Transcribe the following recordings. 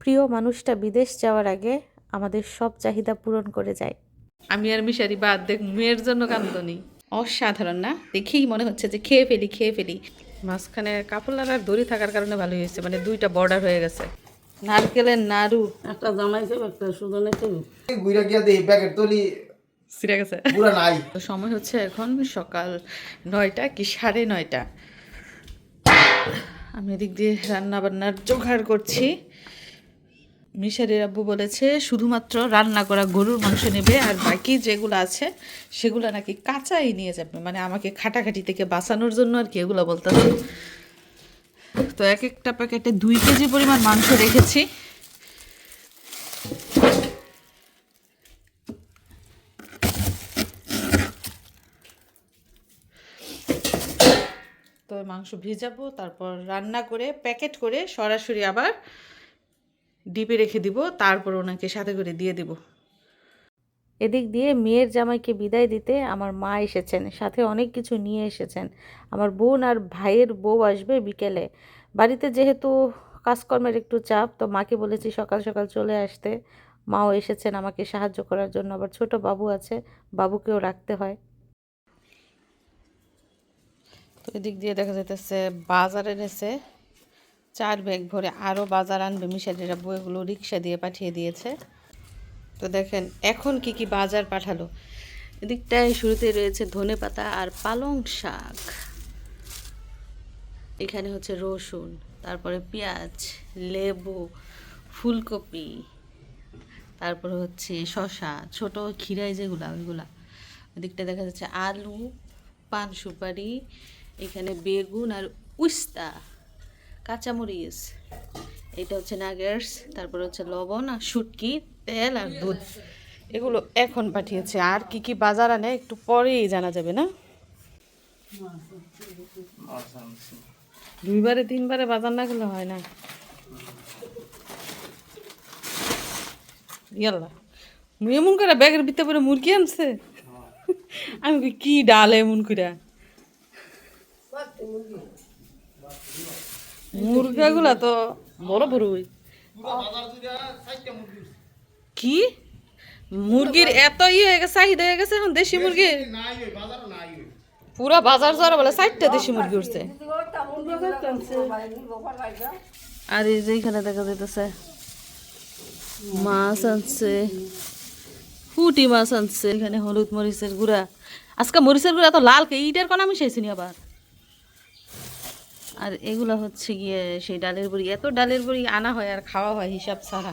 প্রিয় মানুষটা বিদেশ যাওয়ার আগে আমাদের সব চাহিদা পূরণ করে যায়। আমি আর মিশারি বাদ দেখ মেয়ের জন্য কান্দনি। অসাধারণ না? দেখেই মনে হচ্ছে যে খেয়ে ফেলি খেয়ে ফেলি। মাঝখানে কাপড় আর দড়ি থাকার কারণে ভালো হয়েছে মানে দুইটা বর্ডার হয়ে গেছে। নারকেলের নাড়ু। একটা জামাই চাই একটা সুদনে চাই গুইরা গিয়া দেই প্যাকেট তলি সিরে গেছে। পুরা নাই। তো সময় হচ্ছে এখন সকাল নয়টা কি সাড়ে নয়টা। আমি এদিক দিয়ে রান্না বান্নার জোগাড় করছি। মিশারির আব্বু বলেছে, শুধুমাত্র রান্না করা গরুর মাংস নেবে আর বাকি যেগুলো আছে, সেগুলো নাকি কাঁচাই নিয়ে যাবে। মানে আমাকে খাটাখাটি থেকে বাঁচানোর জন্য আর কি এগুলো বলতেছে। তো এক একটা প্যাকেটে দুই কেজি পরিমাণ মাংস রেখেছি। তো মাংস ভিজাবো, তারপর রান্না করে, প্যাকেট করে সরাসরি আবার ডিপে রেখে দিব তারপর ওনাকে সাথে করে দিয়ে দিব। এদিক দিয়ে মেয়ের জামাইকে বিদায় দিতে আমার মা এসেছেন সাথে অনেক কিছু নিয়ে এসেছেন। আমার বোন আর ভাইয়ের বউ আসবে বিকেলে। বাড়িতে যেহেতু কাজকর্মের একটু চাপ তো মাকে বলেছি সকাল সকাল চলে আসতে। মাও এসেছেন আমাকে সাহায্য করার জন্য আবার ছোট বাবু আছে বাবুকেও রাখতে হয়। তো এদিক দিয়ে দেখা যাইতেছে বাজার এনেছে। চার ব্যাগ ভরে আরও বাজার আনবে মিশালিরা বইগুলো রিক্সা দিয়ে পাঠিয়ে দিয়েছে। তো দেখেন, এখন কি কি বাজার পাঠালো। এদিকটায় শুরুতে রয়েছে ধনে পাতা আর পালং শাক। এখানে হচ্ছে রসুন, তারপরে পেঁয়াজ, লেবু, ফুলকপি, তারপরে হচ্ছে শসা, ছোট খিরাই যেগুলা, ওইগুলা। ওদিকটা দেখা যাচ্ছে আলু, পান সুপারি, এখানে বেগুন আর উস্তা। কাঁচামরিচ, এটা হচ্ছে নাগেটস তারপর হচ্ছে লবণ আর শুটকি, তেল আর দুধ। এগুলো এখন পাঠিয়েছে। আর কি কি বাজার আনে একটু পরেই জানা যাবে না? দুইবারে, তিনবারে বাজার না গেলে হয় না। ইয়াল্লা এমন করে ব্যাগের ভিতরে পরে মুরগি আনছে? আমি কি ডাল এমন করে মুরগাগুলা তো বড় বড় ওই। কি? মুরগির এত ইয়ে হয়ে গেছে, চাহিদা হয়ে গেছে, এখন দেশি মুরগির পুরা বাজার যারা বলে ষাটটা দেশি মুরগি উঠছে। আর এই যে এখানে দেখা যাইতেছে, মাছ আনছে, ফুটি মাছ আনছে, এখানে হলুদ মরিচের গুঁড়া। আজকে মরিচের গুঁড়া তো লাল, কে ইটার কোন আমি চাইছি আবার? আর এগুলো হচ্ছে গিয়ে সেই ডালের বড়ি। এত ডালের বড়ি আনা হয় আর খাওয়া হয় হিসাব ছাড়া।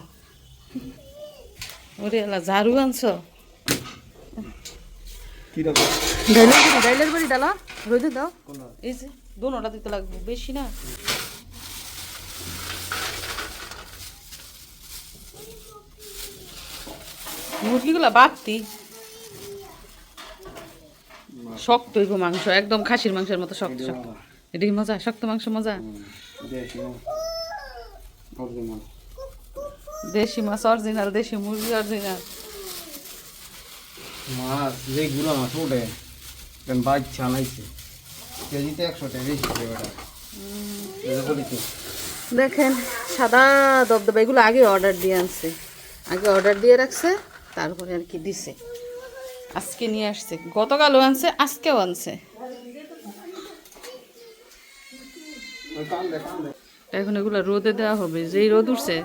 ওরে এলা ঝাড়ু আনছো? কি রকম বড়ি ডালা রোদে দাও। এই যে দোনোটা দিতে লাগবে বেশি না। মুরগিগুলা বাড়তি। শক্ত মাংস একদম খাসির মাংসের মতো শক্ত শক্ত। এটা কি মজা শক্ত মাংস মজা। দেশি মাছ। অরিজিনাল দেশি মুরগি অরিজিনাল। মাছ যে গুলো মাছ ওঠে কেন বাচ্চা আনাইছে। কেজিতে একশো টাকা বেশি দেখেন সাদা দবদবা এগুলো আগে অর্ডার দিয়ে আনছে। আগে অর্ডার দিয়ে রাখছে তারপরে আর কি দিছে। আজকে নিয়ে আসছে। গতকালও আনছে আজকেও আনছে ওই কান দে কান দে এখন এগুলো রোদে দেওয়া হবে, যেই রোদ উঠছে।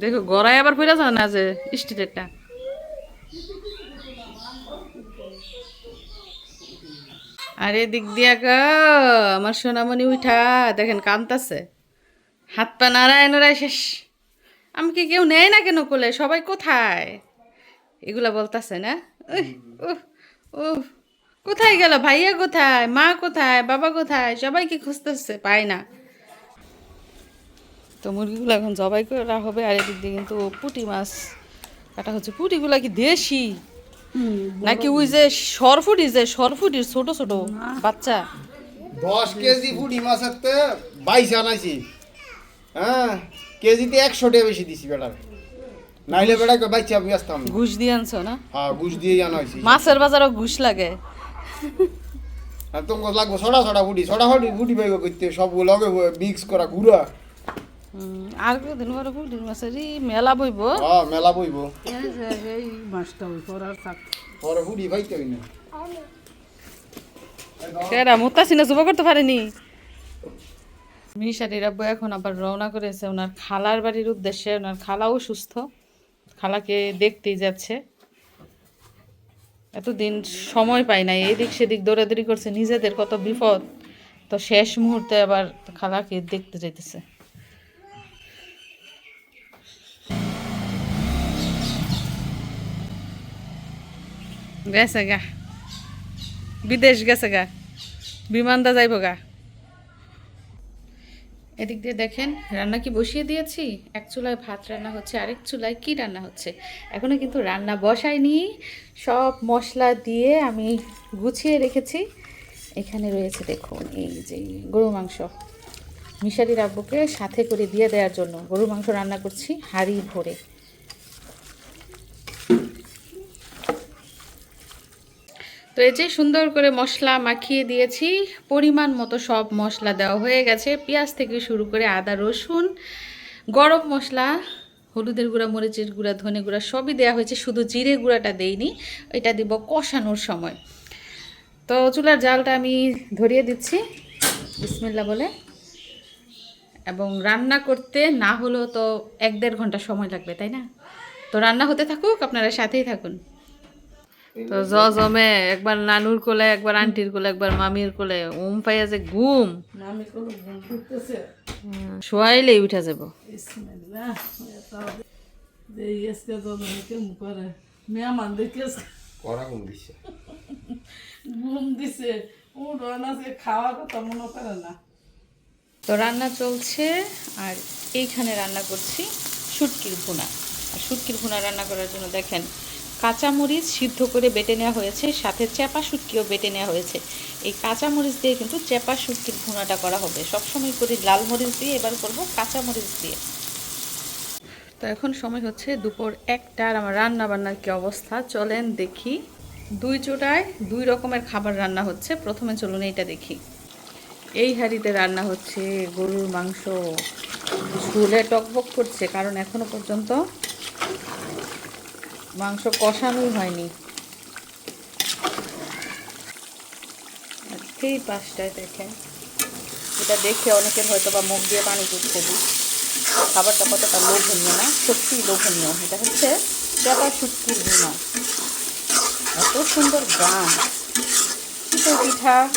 দেখো গড়াই আবার ফিরে যাও না যে স্টিলেরটা আর এদিক দিয়া গো, আমার সোনামণি উঠা, দেখেন কান্তাছে হাত পা নাড়ায় নাড়ায় শেষ আমাকে কেউ নেয় না কেন কোলে? সবাই কোথায়? এগুলা বলতেছে না? উহ। কোথায় গেল? ভাইয়া কোথায়? মা কোথায়? বাবা কোথায়? সবাইকে খুঁজতেছে পায় না। তো মুরগিগুলো এখন জবাই করা হবে আর এদিক দিয়ে কিন্তু পুঁটি মাছ কাটা হচ্ছে। পুঁটিগুলা কি দেশি? নাকি ওই যে সরফুটি যে সরফুটির ছোট ছোট বাচ্চা? দশ কেজি ফুটি মাছের বাইশ আনাইছি। হ্যাঁ কেজিতে একশো টাকা বেশি দিছি বেটার। নাইলে বেটা বাচ্চা আমি আসতাম। ঘুষ দিয়ে আনছো না? হ্যাঁ ঘুষ দিয়ে আনা হয়েছি মাছের বাজারও ঘুষ লাগে। আর তোমার লাগবো ছড়া ছড়া ফুটি ছড়া ফুটি ফুটি পাইব করতে সবগুলো লগে মিক্স করা গুড়া আর কদিন পরে পুটির মাছেরই মেলা বইব? হ্যাঁ মেলা বইব। এই মাছটা ওই করার থাক পরে ফুটি পাইতে হই না কেরা মুতাসি না জুবা করতে পারেনি? মিশারির আব্বু এখন আবার রওনা করেছে ওনার খালার বাড়ির উদ্দেশ্যে ওনার খালাও সুস্থ। খালাকে দেখতেই যাচ্ছে। এতদিন সময় পাই নাই, এদিক সেদিক দৌড়াদৌড়ি করছে, নিজেদের কত বিপদ। তো শেষ মুহূর্তে আবার খালাকে দেখতে যাইতেছে। গেছে গা। বিদেশ গেছে গা। বিমানদা যাইব গা। এদিক দিয়ে দেখেন, রান্না কি বসিয়ে দিয়েছি? এক চুলায় ভাত রান্না হচ্ছে, আরেক চুলায় কি রান্না হচ্ছে? এখনও কিন্তু রান্না বসাইনি সব মশলা দিয়ে আমি গুছিয়ে রেখেছি। এখানে রয়েছে দেখুন, এই যে গরু মাংস। মিশারির আব্বুকে সাথে করে দিয়ে দেওয়ার জন্য গরু মাংস রান্না করছি, হাড়ি ভরে। তো এই যে সুন্দর করে মশলা মাখিয়ে দিয়েছি, পরিমাণ মতো সব মশলা দেওয়া হয়ে গেছে। পেঁয়াজ থেকে শুরু করে আদা, রসুন, গরম মশলা, হলুদের গুঁড়া, মরিচের গুঁড়া, ধনে গুঁড়া সবই দেওয়া হয়েছে। শুধু জিরে গুঁড়াটা দেইনি, এটা দিব কষানোর সময়। তো চুলার জালটা আমি ধরিয়ে দিচ্ছি বিসমিল্লা বলে। এবং রান্না করতে না হলেও তো এক দেড় ঘণ্টা সময় লাগবে, তাই না? তো রান্না হতে থাকুক, আপনারা সাথেই থাকুন। তো জ জমে একবার নানুর কোলে একবার আন্টির কোলে একবার মামির কোলে ওম পাইয়া যে ঘুম। শোয়াইলেই উঠা যাব। মনে তো রান্না চলছে আর এইখানে রান্না করছি শুটকির ভুনা। আর শুটকির ভুনা রান্না করার জন্য দেখেন কাঁচামরিচ সিদ্ধ করে বেটে নেওয়া হয়েছে, সাথে চেপা শুটকিও বেটে নেওয়া হয়েছে। এই কাঁচামরিচ দিয়ে কিন্তু চেপা শুটকির ভুনাটা করা হবে। সবসময় করি লাল মরিচ দিয়ে, এবার করব কাঁচামরিচ দিয়ে। তো এখন সময় হচ্ছে দুপুর একটা আমার রান্না বান্নার কি অবস্থা? চলেন দেখি। দুই চোটায় দুই রকমের খাবার রান্না হচ্ছে। প্রথমে চলুন এইটা দেখি। এই হাঁড়িতে রান্না হচ্ছে গরুর মাংস। ঝুলে টকবক করছে, কারণ এখনও পর্যন্ত মাংস কষানোই হয়নি। সেই এই পাশটায় দেখেন। এটা দেখে অনেকের হয়তো বা মুখ দিয়ে পানি দিই খাবারটা কতটা লোভনীয় না? সত্যিই লোভনীয়। এটা হচ্ছে চাপা শুটকির ভুনা এত সুন্দর গান। চিতই পিঠা,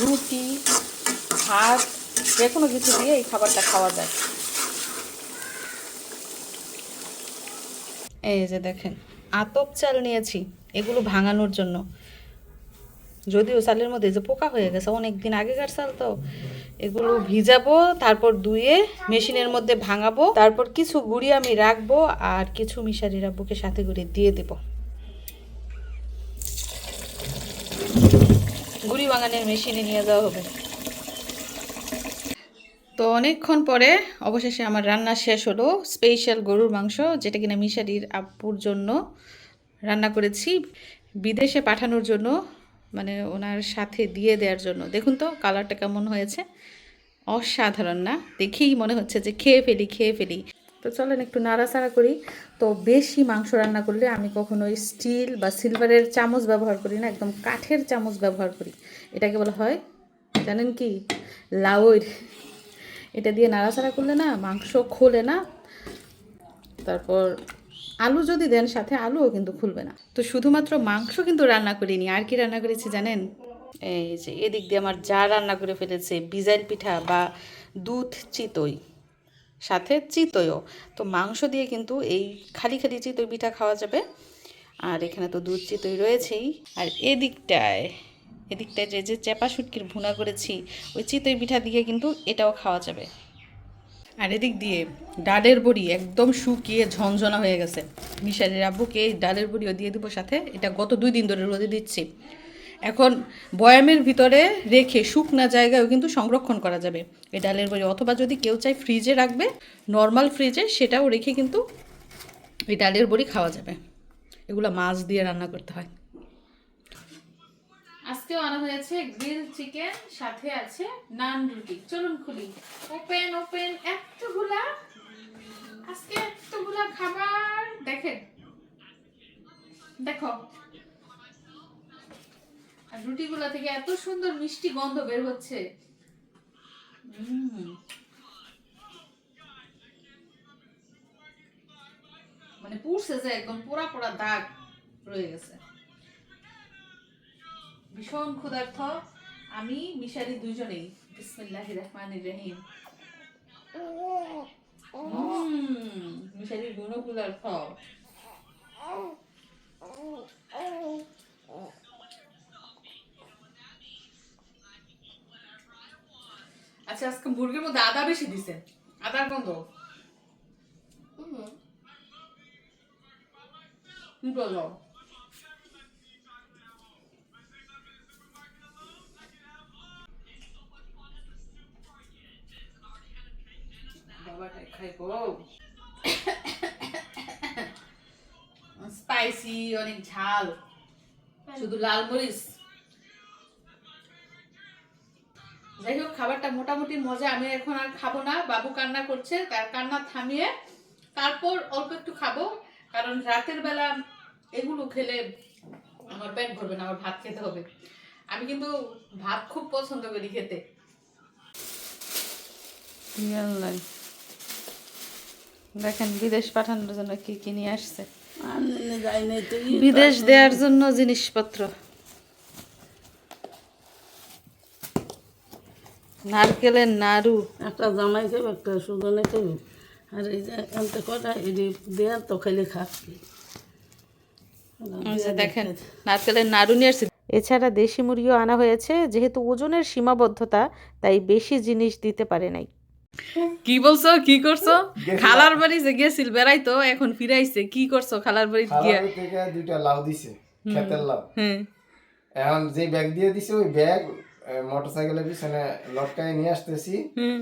রুটি, ভাত, যে কোনো কিছু দিয়ে এই খাবারটা খাওয়া যায়। এই যে দেখেন, আতপ চাল নিয়েছি, এগুলো ভাঙানোর জন্য। যদিও চালের মধ্যে যে পোকা হয়ে গেছে অনেক দিন আগেকার চাল তো। এগুলো ভিজাবো, তারপর ধুয়ে মেশিনের মধ্যে ভাঙাবো, তারপর কিছু গুঁড়ি আমি রাখব আর কিছু মিশারি রাখবোকে সাথে করে দিয়ে দেবো। গুড়ি বাগানের মেশিনে নিয়ে যাওয়া হবে। তো অনেকক্ষণ পরে অবশেষে আমার রান্না শেষ হলো স্পেশাল গরুর মাংস, যেটা কিনা মিশারির আব্বুর জন্য রান্না করেছি, বিদেশে পাঠানোর জন্য মানে ওনার সাথে দিয়ে দেওয়ার জন্য। দেখুন তো কালারটা কেমন হয়েছে। অসাধারণ না? দেখেই মনে হচ্ছে যে খেয়ে ফেলি খেয়ে ফেলি। তো চলেন একটু নাড়াচাড়া করি। তো বেশি মাংস রান্না করলে আমি কখনো স্টিল বা সিলভারের চামচ ব্যবহার করি না, একদম কাঠের চামচ ব্যবহার করি। এটাকে বলা হয়, জানেন কি? লাউর এটা দিয়ে নাড়াচাড়া করলে না মাংস খোলে না। তারপর আলু যদি দেন, সাথে আলুও কিন্তু খুলবে না। তো শুধুমাত্র মাংস কিন্তু রান্না করিনি। আর কি রান্না করেছি জানেন? এই যে এদিক দিয়ে আমার যা রান্না করে ফেলেছে, বিজাইল পিঠা বা দুধ চিতই, সাথে চিতইও। তো মাংস দিয়ে কিন্তু এই খালি খালি চিতই পিঠা খাওয়া যাবে। আর এখানে তো দুধ চিতই রয়েছেই। আর এদিকটায় এদিকটায় যে যে চেপা শুটকির ভুনা করেছি, ওই চিতই পিঠা দিয়ে কিন্তু এটাও খাওয়া যাবে। আর এদিক দিয়ে ডালের বড়ি একদম শুকিয়ে ঝনঝনা হয়ে গেছে। মিশালের আব্বুকে এই ডালের বড়িও দিয়ে দেবো সাথে, এটা গত দুই দিন ধরে রোদে দিচ্ছি। এখন বয়ামের ভিতরে রেখে শুকনা জায়গায়ও কিন্তু সংরক্ষণ করা যাবে। এই ডালের বড়ি অথবা যদি কেউ চায় ফ্রিজে রাখবে, নর্মাল ফ্রিজে, সেটাও রেখে কিন্তু এই ডালের বড়ি খাওয়া যাবে। এগুলো মাছ দিয়ে রান্না করতে হয়। আজকেও আনা হয়েছে গ্রিল চিকেন, সাথে আছে নান রুটি। চলুন খুলি। ওপেন ওপেন, এতগুলা। আজকে এতগুলা খাবার। দেখেন। দেখো। আর রুটিগুলা থেকে এত সুন্দর মিষ্টি গন্ধ বের হচ্ছে। মানে পুড়ছে যে একদম পোড়া পোড়া দাগ রয়ে গেছে। ভীষণ ক্ষুধার্থ আমি মিশারি দুজনেই বিসমিল্লাহির রহমানির রহিম। উম, মিশারির গুণ ক্ষুধার্থ আচ্ছা আজকে মুরগির মধ্যে আদা বেশি দিছে। আদার গন্ধ। কি বলো খাইবো। স্পাইসি অনেক ঝাল। শুধু লাল মরিচ। যাই হোক খাবারটা মোটামুটি মজা। আমি এখন আর খাব না। বাবু কান্না করছে তার কান্না থামিয়ে তারপর অল্প একটু খাব। কারণ রাতের বেলা এগুলো খেলে আমার পেট ভরবে না আমার ভাত খেতে হবে। আমি কিন্তু ভাত খুব পছন্দ করি খেতে। দেখেন বিদেশ পাঠানোর জন্য কি কি নিয়ে আসছে? বিদেশ দেওয়ার জন্য জিনিসপত্র। নারকেলের নাড়ু। একটা জামাই খাবে একটা সুজনে খাবে আর এই যে এনতে কটা এটি দেয়া তো খাইলে খাচ্ছি দেখেন নারকেলের নাড়ু নিয়ে আসছে। এছাড়া দেশি মুরগিও আনা হয়েছে যেহেতু ওজনের সীমাবদ্ধতা তাই বেশি জিনিস দিতে পারে নাই। কি বলছো? কি করছ? খালার বাড়ি যে গেছিল বেড়াইতো এখন ফিরাইছে। কি করছ খালার বাড়ি গিয়া? থেকে দুইটা লাউ দিছে খেতের লাউ। হ্যাঁ। এখন যে ব্যাগ দিয়ে দিছে ওই ব্যাগ মোটর সাইকেলের পিছনে লটকায় নিয়ে আসতেছি। হুম।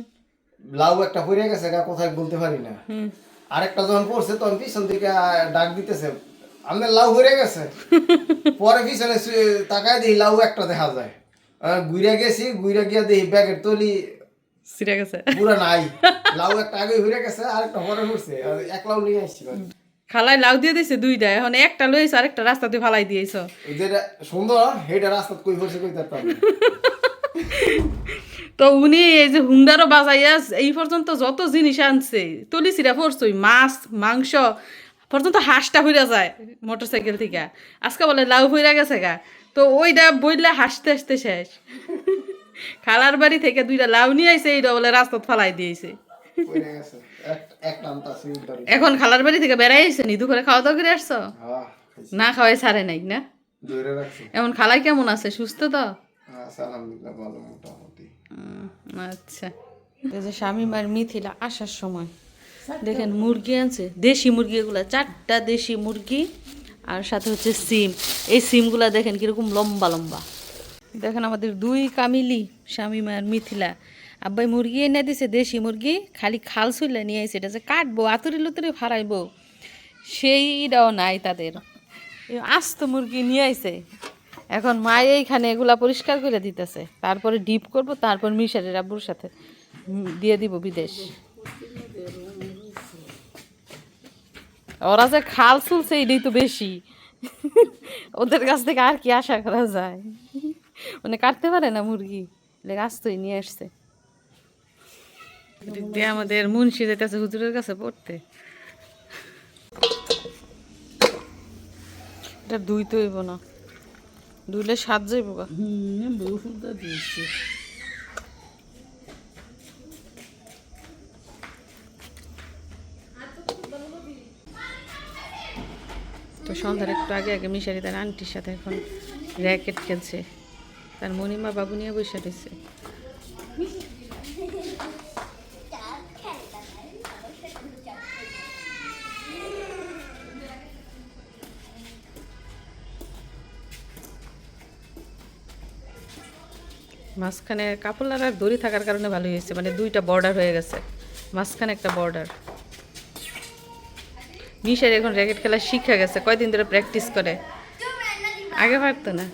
লাউ একটা পড়ে গেছে গা কোথায় বলতে পারি না। আরেকটা যখন পড়ছে তখন পিছন থেকে ডাক দিতেছে আমাদের লাউ পড়ে গেছে। পরে পিছনে তাকায় দেখি লাউ একটা দেখা যায়। ঘুরে গেছি ঘুরে গিয়ে দেখি ব্যাগের তলি সিরা গেছে। পুরো নাই। লাউ একটা আগে ঘুরে গেছে আরেকটা পরে ঘুরছে আর এক লাউ নিয়ে আসছি খালাই লাউ দিয়ে দিছে দুইটা এখন একটা লইছ আরেকটা রাস্তা দিয়ে ফালাই দিয়েছ যেটা সুন্দর রাস্তা কই পড়ছে কই তার তো উনি এই যে হুন্ডারও বাজাইয়া এই পর্যন্ত যত জিনিস আনছে তলি সিরা পড়ছই মাছ মাংস পর্যন্ত হাঁসটা হইরা যায় মোটর সাইকেল থেকে। আজকে বলে লাউ হইরা গেছে গা। তো ওইটা বইলে হাসতে হাসতে শেষ। খালার বাড়ি থেকে দুইটা লাউ নিয়ে আইছে এইটা বলে রাস্তাত ফালাই দিয়েছে এখন খালার বাড়ি থেকে বেড়াই আইছে নি দুপুরে খাওয়া দাওয়া করে আসছো? হ্যাঁ না খাওয়াই ছাড়ে নাই না? এখন খালাই কেমন আছে সুস্থ তো? হ্যাঁ আচ্ছা। এই যে স্বামীমার মিথিলা আসার সময় দেখেন মুরগি আনছে দেশি মুরগি এগুলা চারটা দেশি মুরগি আর সাথে হচ্ছে সিম। এই সিমগুলা দেখেন কীরকম লম্বা লম্বা। দেখেন আমাদের দুই কামিলি স্বামীমার মিথিলা। আব্বাই মুরগি এনে দিছে, দেশি মুরগি, খালি খাল সুইলা নিয়ে আইছে, এটা যে কাটবো, আতুরি লুতুরি ফারাইবো সেইটাও নাই তাদের। আস্ত মুরগি নিয়ে আইছে। এখন মা এইখানে এগুলা পরিষ্কার করে দিতেছে। তারপরে ডিপ করব, তারপর মিশারের আব্বুর সাথে দিয়ে দিব বিদেশ। ওরা যে খাল চুলছে এটাই তো বেশি। ওদের কাছ থেকে আর কি আশা করা যায়? মানে কাটতে পারে না মুরগি? আসতোই নিয়ে আসছে। দিয়ে আমাদের মুন্সি যেতেছে হুজুরের কাছে পড়তে। এটা দুই তো হইব না। দুইলে সাত যাইব গা। হুম দিয়েছে। তো সন্ধ্যার একটু আগে আগে মিশারি তার আন্টির সাথে এখন র্যাকেট খেলছে। তার মণিমা বাবু নিয়ে বসে দিচ্ছে মাঝখানে কাপড় আর দড়ি থাকার কারণে ভালো হয়েছে মানে দুইটা বর্ডার হয়ে গেছে। মাঝখানে একটা বর্ডার মিশার এখন র্যাকেট খেলা শিখে গেছে, কয়দিন ধরে প্র্যাকটিস করে। আগে পারতো না।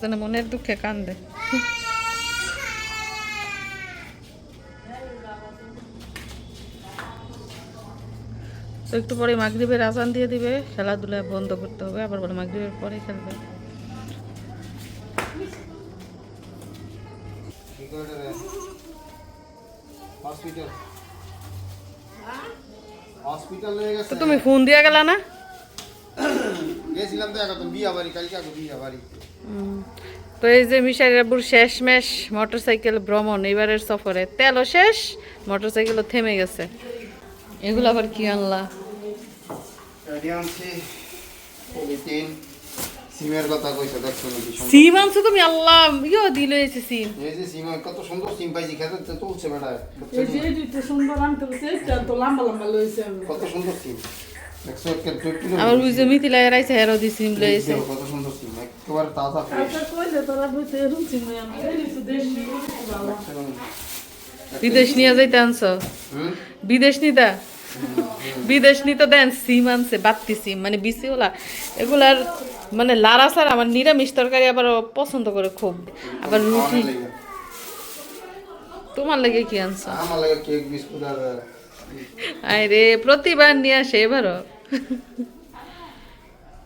যেন মনের দুঃখে কান্দে। তো একটু পরে মাগরিবের আজান দিয়ে দিবে, খেলাধুলা বন্ধ করতে হবে, আবার বলে মাগরিবের পরে খেলবে। তুমি ফোন দিয়ে গেলা না? গেছিলাম তো এখন বিয়া বাড়ি, কালকে বিয়া বাড়ি তো এই যে মিশাইর আব্বুর শেষমেশ মোটরসাইকেল ভ্রমণ এবারের সফরে। তেলও শেষ মোটরসাইকেলও থেমে গেছে। এগুলো আবার কি আনলা? সিমের কথা কইছে দেখছ নাকি সিম আনছো তুমি? আল্লাহ ইয়ো দিল এসে সিম। এই যে সিম কত সুন্দর সিম পাইছি খেতে তো তুলছে বেটা। এই যে এইটা সুন্দর আনতে হচ্ছে তো লম্বা লম্বা লইছে কত সুন্দর সিম। দেখছ একটা টুক টুক আবার বুঝে মিথিলা এরাইছে হেরো দি সিম লয়েছে কত সুন্দর একেবারে তাজা আচ্ছা বিদেশ নিয়ে যাইতে আনছো? হুম? বিদেশ নিতা? বিদেশ নিতে দেন সিম আনছে বাত্তি সিম মানে বিসি ওলা। এগুলার মানে লারা সারা আমার নিরামিষ তরকারি আবার পছন্দ করে খুব। আবার রুটি। তোমার লাগে কি আনছো? আমার লাগে কেক বিস্কুট আর আরে প্রতিবার নিয়ে আসে এবারও।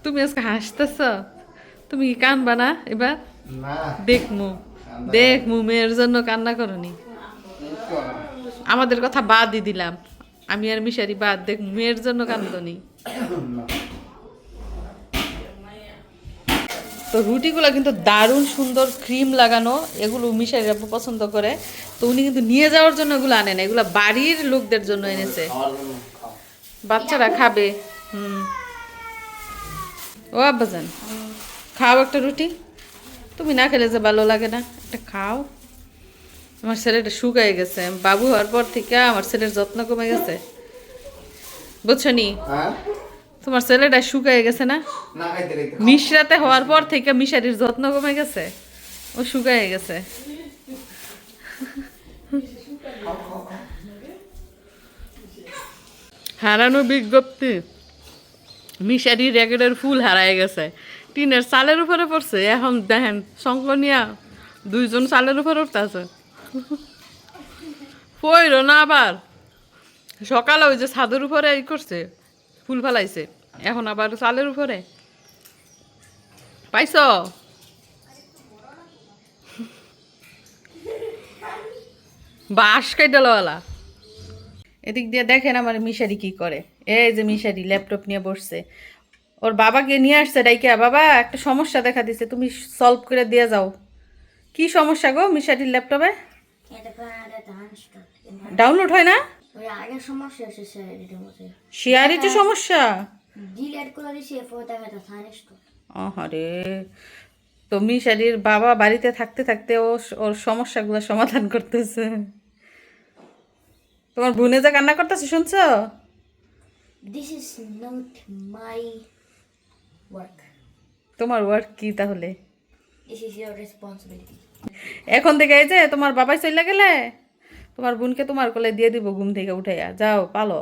তুমি আজকে হাসতেছ? তুমি কি কানবা না এবার? দেখমু। দেখমু মেয়ের জন্য কান্না করনি। আমাদের কথা বাদই দিলাম। আমি আর মিশারি বাদ দেখ মেয়ের জন্য কান্দনি। তো রুটিগুলো কিন্তু দারুণ সুন্দর ক্রিম লাগানো এগুলো মিশারি আপু পছন্দ করে। তো উনি কিন্তু নিয়ে যাওয়ার জন্য এগুলো আনে না এগুলো বাড়ির লোকদের জন্য এনেছে। বাচ্চারা খাবে হুম। ও আব্বাজান। খাও একটা রুটি। তুমি না খেলে যে ভালো লাগে না একটা খাও। আমার ছেলেটা শুকায় গেছে। বাবু হওয়ার পর থেকে আমার ছেলের যত্ন কমে গেছে। বুঝছ নি? হ্যাঁ? তোমার ছেলেটা শুকায় গেছে না? মিশরাতে হওয়ার পর থেকে মিশারির যত্ন কমে গেছে। ও শুকায় গেছে। হারানো বিজ্ঞপ্তি। মিশারি র্যাকেটের ফুল হারায় গেছে। টিনের চালের উপরে পড়ছে। এখন দেখেন, সংকনিয়া দুইজন চালের উপরে উঠতে আছে পইল না আবার। সকালে ওই যে ছাদের উপরে ই করছে, ফুল ফেলাইছে। এখন আবার চালের উপরে। পাইছ? বাঁশ কাইডালওয়ালা এদিক দিয়ে দেখেন আমার মিশারি কি করে। এই যে মিশারি, ল্যাপটপ নিয়ে বসছে। ওর বাবাকে নিয়ে আসছে ডাইকা বাবা একটা সমস্যা দেখা দিছে তুমি সলভ করে দিয়ে যাও। কি সমস্যা গো মিশারির ল্যাপটপে? ডাউনলোড হয় না? ওই আগের সমস্যা আহারে তো মিশারির বাবা বাড়িতে থাকতে থাকতে ও ওর সমস্যাগুলো সমাধান করতেছে। তোমার বোনে যে কান্না করতেছে শুনছো? This is not my work তোমার ওয়ার্ক কি তাহলে? এখন থেকে এই যে তোমার বাবাই চলে গেলে তোমার বোনকে তোমার কোলে দিয়ে দিব ঘুম থেকে উঠাইয়া। যাও পালো।